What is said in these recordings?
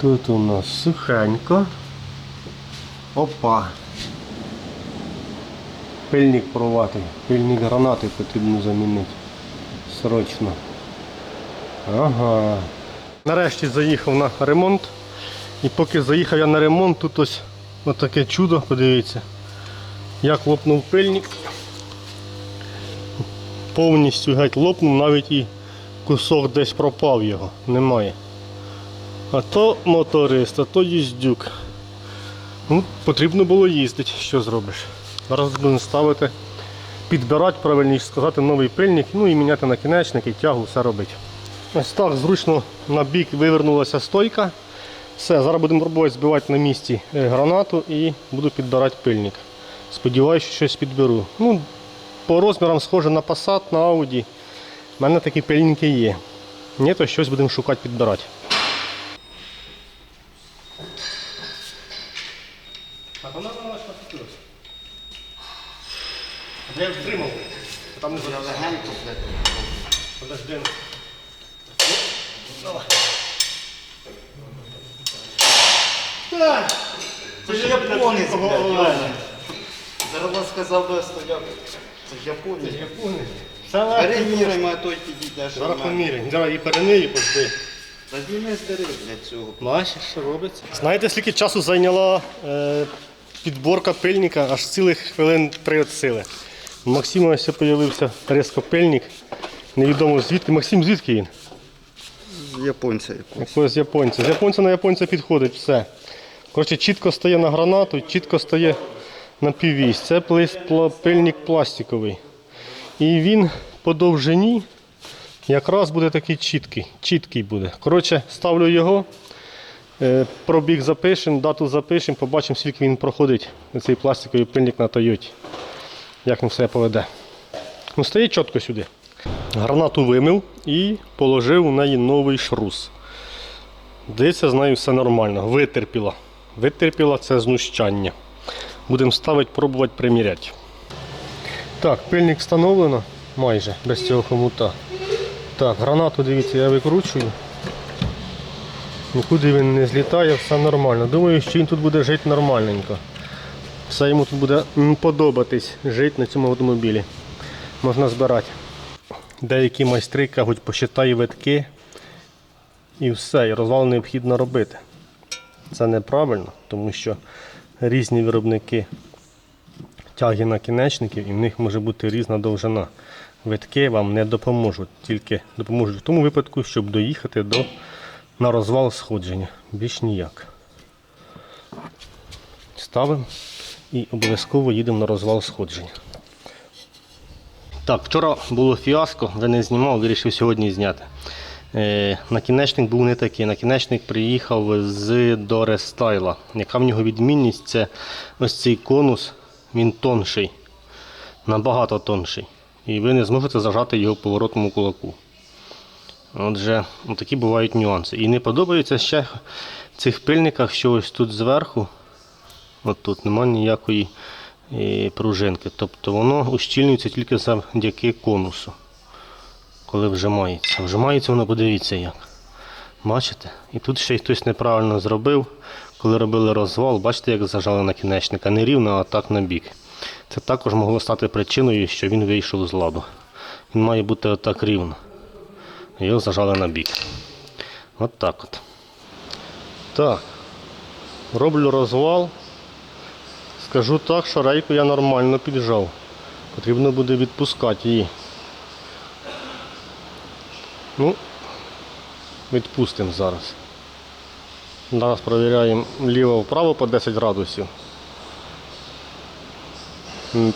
Тут у нас сухенько. Опа. Пильник порватий. Пильник гранати потрібно замінити. Срочно. Ага. Нарешті заїхав на ремонт. І поки заїхав я на ремонт, тут ось таке чудо, подивіться. Як лопнув пильник. Повністю геть лопнув, навіть і кусок десь пропав його. Немає. А то моторист, а то їздюк. Ну, потрібно було їздити, що зробиш. Зараз будемо ставити, підбирати, правильніше сказати, новий пильник, ну і міняти накінечник і тягу, все робити. Ось так зручно на бік вивернулася стойка. Все, зараз будемо пробувати збивати на місці е, гранату і буду підбирати пильник. Сподіваюся, що щось підберу. Ну, по розмірам схоже на Passat, на Audi. У мене такі пильники є. Ні, то щось будемо шукати підбирати. А то надо наш посетилось. Я втримав. Там не Я легенько блядь. Подожди. Це ж японець, блядь. Зараз сказав би стояв. Це ж японець. Переміряємо, а той підійде, що Зараз поміряємо. Зараз і перени, і пожди. Та зніми здери, блядь, цього. Бачиш, що робиться? Знаєте, скільки часу зайняла е, підборка пильника? Аж цілих хвилин три від сили. У Максима ось з'явився різко пильник. Невідомо звідки. Максим, звідки він? З японця якогось. Якогось японця. З японця на японця підходить все. Коротше, чітко стає на гранату, чітко стає на піввісь. Це пильник пластиковий. І він по довжині якраз буде такий чіткий. Чіткий буде. Коротше, ставлю його, е, пробіг запишемо, дату запишемо, побачимо, скільки він проходить, цей пластиковий пильник на Тойоті. Як він все поведе. Ну, стає чітко сюди. Гранату вимив і положив у неї новий шрус. Здається, з нею все нормально. Витерпіла. Витерпіла це знущання. Будемо ставити, пробувати приміряти. Так, пильник встановлено майже без цього хомута. Так, гранату, дивіться, я викручую. Нікуди він не злітає, все нормально. Думаю, що він тут буде жити нормальненько. Все йому тут буде подобатись жити на цьому автомобілі. Можна збирати. Деякі майстри кажуть, посчитай витки і все, і розвал необхідно робити. Це неправильно, тому що різні виробники тяги накінечників і в них може бути різна довжина. Витки вам не допоможуть, тільки допоможуть в тому випадку, щоб доїхати до, на розвал сходження. Більш ніяк. Ставимо і обов'язково їдемо на розвал сходження. Так, вчора було фіаско, вже не знімав, вирішив сьогодні зняти. Е, накінечник був не такий. Накінечник приїхав з Дорестайла. Яка в нього відмінність? Це ось цей конус, він тонший, набагато тонший. І ви не зможете зажати його поворотному кулаку. Отже, такі бувають нюанси. І не подобається ще в цих пильниках, що ось тут зверху, от тут немає ніякої е, пружинки. Тобто воно ущільнюється тільки завдяки конусу коли вжимається. Вжимається воно, подивіться як. Бачите? І тут ще й хтось неправильно зробив, коли робили розвал, бачите, як зажали накінечника. Не рівно, а так на бік. Це також могло стати причиною, що він вийшов з ладу. Він має бути отак рівно. Його зажали на бік. От так от. Так. Роблю розвал. Скажу так, що рейку я нормально піджав. Потрібно буде відпускати її. Ну, відпустимо зараз. Зараз провіряємо ліво-вправо по 10 градусів.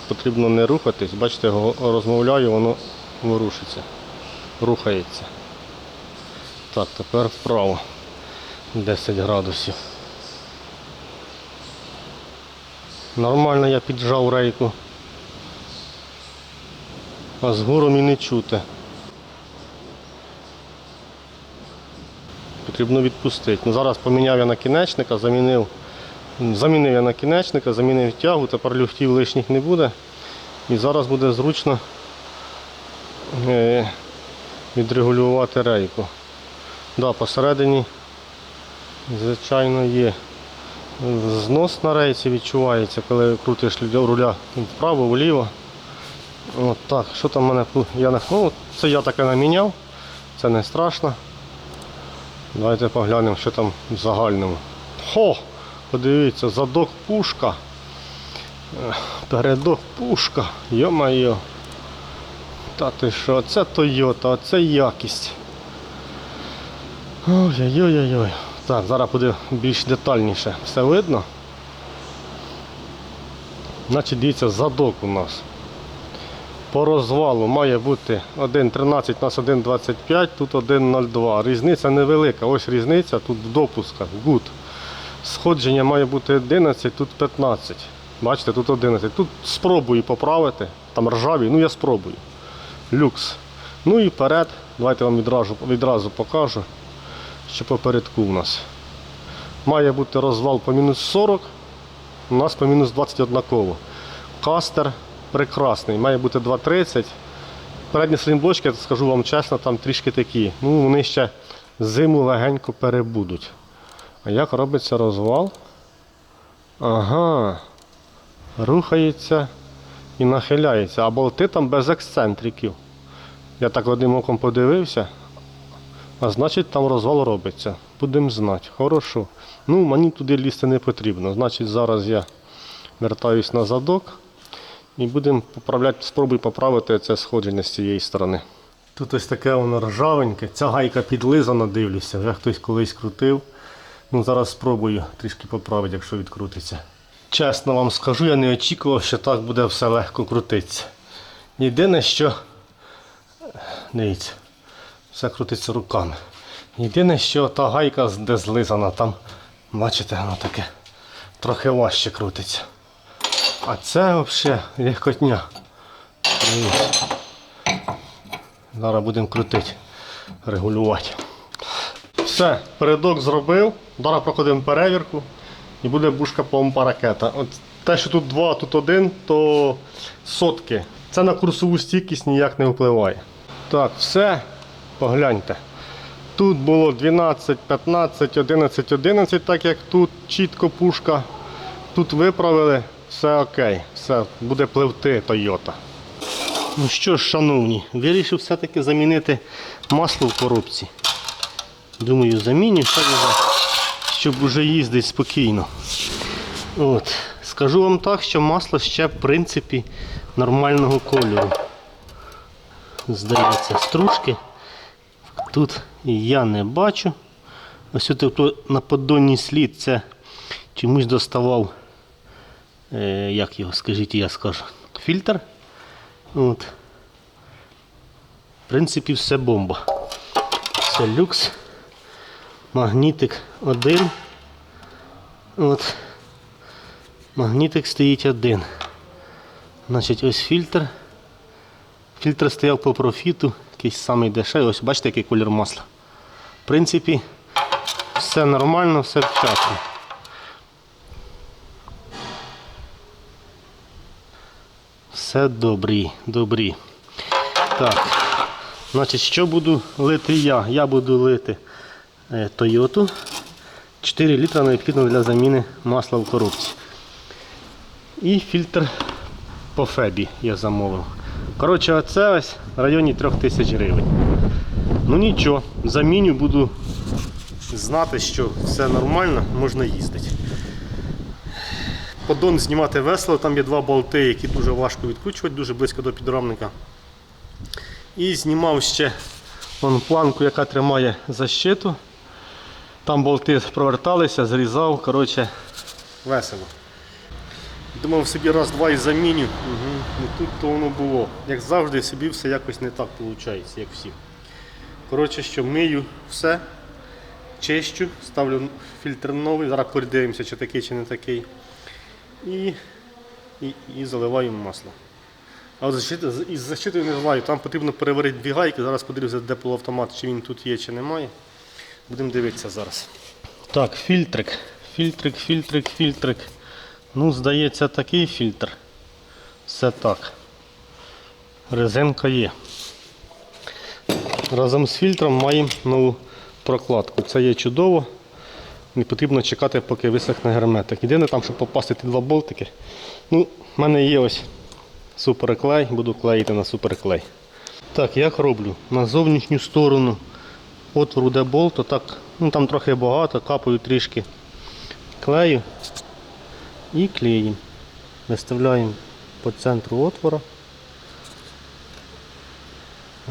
Потрібно не рухатись, бачите, го- розмовляю, воно ворушиться, рухається. Так, тепер вправо 10 градусів. Нормально я піджав рейку. А з гором і не чути. Потрібно відпустити. Ну, зараз поміняв я накінечника, замінив, замінив я накінечника, замінив тягу, тепер люфтів лишніх не буде. І зараз буде зручно е, відрегулювати рейку. Да, посередині Звичайно, є. Знос на рейсі відчувається, коли крутиш руля вправо, вліво. От так, що там в мене я ну, Це я таке наміняв, це не страшно. Давайте поглянемо, що там в загальному. Хо! Подивіться, задок пушка. Передок пушка. Йо-майо. Та ти що, це Toyota, це якість. Ой-ой-ой-ой. Так, зараз буде більш детальніше. Все видно? Значить, дивіться, задок у нас. По розвалу має бути 1.13 у нас 1.25, тут 1.02. Різниця невелика. Ось різниця тут в допусках. Good. Сходження має бути 11, тут 15. Бачите, тут 11. Тут спробую поправити. Там ржаві, ну я спробую. Люкс. Ну і вперед. Давайте вам відразу, відразу покажу, що попередку у нас. Має бути розвал по мінус 40, у нас по мінус 20 однаково. Кастер прекрасний, має бути 2,30. Передні слінблочки, скажу вам чесно, там трішки такі. Ну, вони ще зиму легенько перебудуть. А як робиться розвал? Ага. Рухається і нахиляється. А болти там без ексцентриків. Я так одним оком подивився. А значить там розвал робиться. Будемо знати. Хорошо. Ну, мені туди лізти не потрібно. Значить, зараз я вертаюсь на задок і будемо поправляти, спробуй поправити це сходження з цієї сторони. Тут ось таке воно ржавеньке. Ця гайка підлизана, дивлюся, вже хтось колись крутив. Ну, зараз спробую трішки поправити, якщо відкрутиться. Чесно вам скажу, я не очікував, що так буде все легко крутитися. Єдине, що. Дивіться, все крутиться руками. Єдине, що та гайка, де злизана, там, бачите, воно таке трохи важче крутиться. А це взагалі легкотня. Зараз будемо крутити, регулювати. Все, передок зробив. Зараз проходимо перевірку і буде бушка помпа ракета. От те, що тут два, тут один, то сотки. Це на курсову стійкість ніяк не впливає. Так, все, погляньте. Тут було 12, 15, 11, 11, так як тут чітко пушка. Тут виправили, все окей, все, буде пливти Toyota. Ну що ж, шановні, вирішив все-таки замінити масло в коробці. Думаю, заміню, щоб уже їздити спокійно. От. Скажу вам так, що масло ще в принципі нормального кольору. Здається, стружки. Тут я не бачу. Ось тут на поддонній слід це чомусь доставав, як його, скажіть, я скажу, фільтр. От. В принципі, все бомба. Все люкс. Магнітик один. От. Магнітик стоїть один. Значить, ось фільтр. Фільтр стояв по профіту, якийсь самий дешевий. Ось бачите, який колір масла. В принципі, все нормально, все вчасно. Все добрі, добрі. Так. Значить, що буду лити я? Я буду лити е, Toyota. 4 літра необхідно для заміни масла в коробці. І фільтр по Фебі я замовив. Коротше, оце ось в районі 3000 гривень. Ну нічого, заміню, буду знати, що все нормально, можна їздити. Поддон знімати весело, там є два болти, які дуже важко відкручувати, дуже близько до підрамника. І знімав ще вон, планку, яка тримає защиту. Там болти проверталися, зрізав, коротше, весело. Думав собі раз-два і заміню. Угу. Ну, тут то воно було. Як завжди, собі все якось не так виходить, як всі. Коротше, що мию все, чищу, ставлю фільтр новий, зараз передивимося, чи такий, чи не такий. І, і, і заливаю масло. А із защитою не знаю, там потрібно переварити дві гайки, зараз подивлюся, де полуавтомат, чи він тут є, чи немає. Будемо дивитися зараз. Так, фільтрик. Фільтрик, фільтрик, фільтрик. Ну, здається, такий фільтр. Все так. Резинка є. Разом з фільтром маємо нову прокладку. Це є чудово. Не потрібно чекати, поки висохне герметик. Єдине там, щоб попасти ті два болтики. Ну, в мене є ось суперклей, буду клеїти на суперклей. Так, як роблю? На зовнішню сторону отвору, де болт, то так, ну там трохи багато, капаю трішки клею і клеїмо. Виставляємо по центру отвора.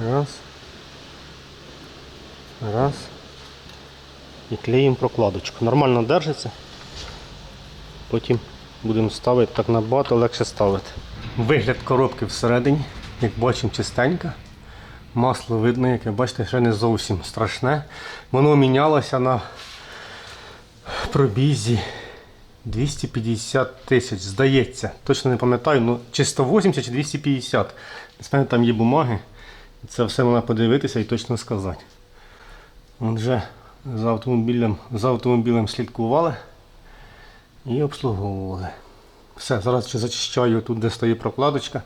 Раз. Раз. І клеїмо прокладочку. Нормально держиться. Потім будемо ставити так набагато легше ставити. Вигляд коробки всередині, як бачимо, чистенька. Масло видно, яке бачите, ще не зовсім страшне. Воно мінялося на пробізі 250 тисяч, здається. Точно не пам'ятаю, ну чи 180 чи 250. З мене там є бумаги. Це все можна подивитися і точно сказати. Отже, за автомобілем, за автомобілем слідкували і обслуговували. Все, зараз ще зачищаю тут, де стоїть прокладочка,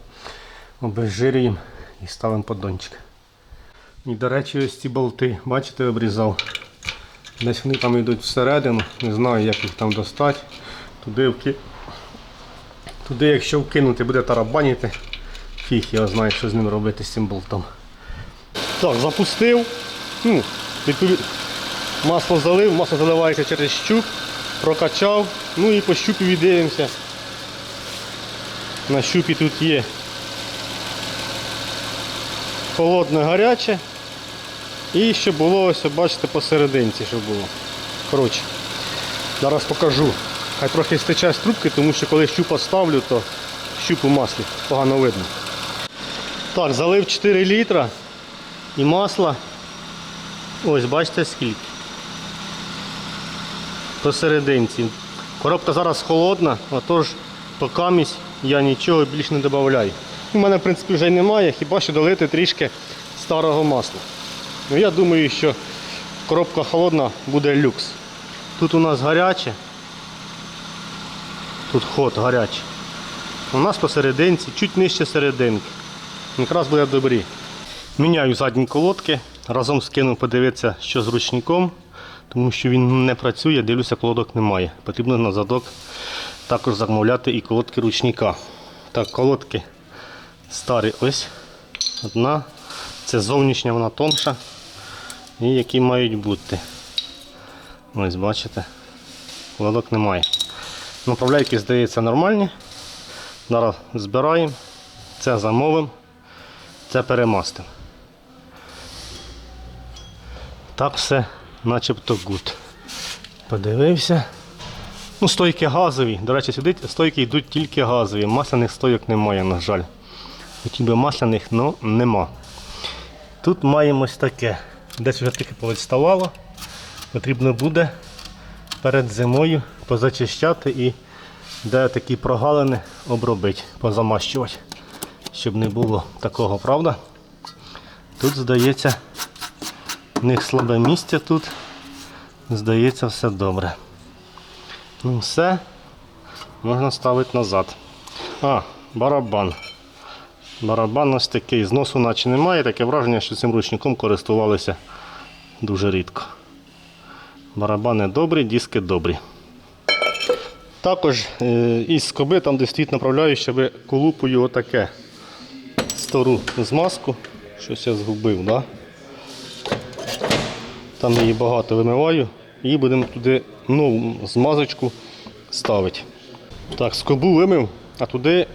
обезжирюємо і ставимо поддончик. І, до речі, ось ці болти, бачите, обрізав. Десь вони там йдуть всередину, не знаю, як їх там достати. Туди, вки... Туди якщо вкинути, буде тарабаніти, фіг його знає, що з ним робити з цим болтом. Так, запустив. Ну, відповід... Масло залив, масло заливається через щуп, прокачав, ну і по щупі віддивимося. На щупі тут є холодне гаряче. І ще було ось, бачите, посерединці, що було. Коротше, зараз покажу. Хай трохи стече з трубки, тому що коли щупа ставлю, то щуп у маслі погано видно. Так, залив 4 літра і масла. Ось, бачите скільки. Посерединці. Коробка зараз холодна, отож покамість я нічого більш не додаю. У мене, в принципі, вже немає, хіба що долити трішки старого масла. Ну, я думаю, що коробка холодна буде люкс. Тут у нас гаряче. Тут ход гарячий. У нас посерединці, чуть нижче серединки. Якраз буде добрі. Міняю задні колодки. Разом скину подивитися, що з ручником, тому що він не працює, дивлюся, колодок немає. Потрібно на задок також замовляти і колодки ручника. Так, колодки старі ось. Одна. Це зовнішня вона тонша. І які мають бути. Ось бачите. Колодок немає. Направляйки, здається, нормальні. Зараз збираємо. Це замовимо. Це перемастимо. Так все начебто гуд. Подивився. Ну, стойки газові. До речі, сюди стойки йдуть тільки газові. Масляних стойок немає, на жаль. Хотів би масляних, але нема. Тут маємо ось таке. Десь вже трохи повідставало. Потрібно буде перед зимою позачищати і де такі прогалини обробити, позамащувати, щоб не було такого, правда? Тут, здається, в них слабе місце тут. Здається, все добре. Ну все, можна ставити назад. А, барабан. Барабан ось такий. Зносу наче немає, таке враження, що цим ручником користувалися дуже рідко. Барабани добрі, диски добрі. Також е, із скоби, там де стоїть направляюча, ви колупою отаке стару змазку. Щось я згубив, да? Там її багато вимиваю і будемо туди нову змазочку ставити. Так, скобу вимив, а туди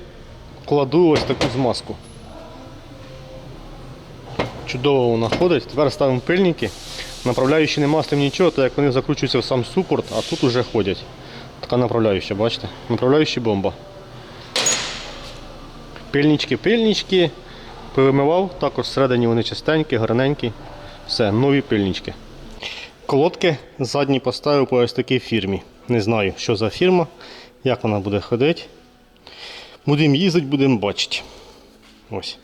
кладу ось таку змазку. Чудово вона ходить. Тепер ставимо пильники. Направляючи не мастив нічого, так як вони закручуються в сам супорт, а тут уже ходять. Така направляюча, бачите? Направляюча бомба. Пильнички, пильнички. Повимивав, також всередині вони чистенькі, гарненькі. Все, нові пильнички. Колодки задні поставив по ось такій фірмі. Не знаю, що за фірма, як вона буде ходити. Будемо їздити, будемо бачити. Ось.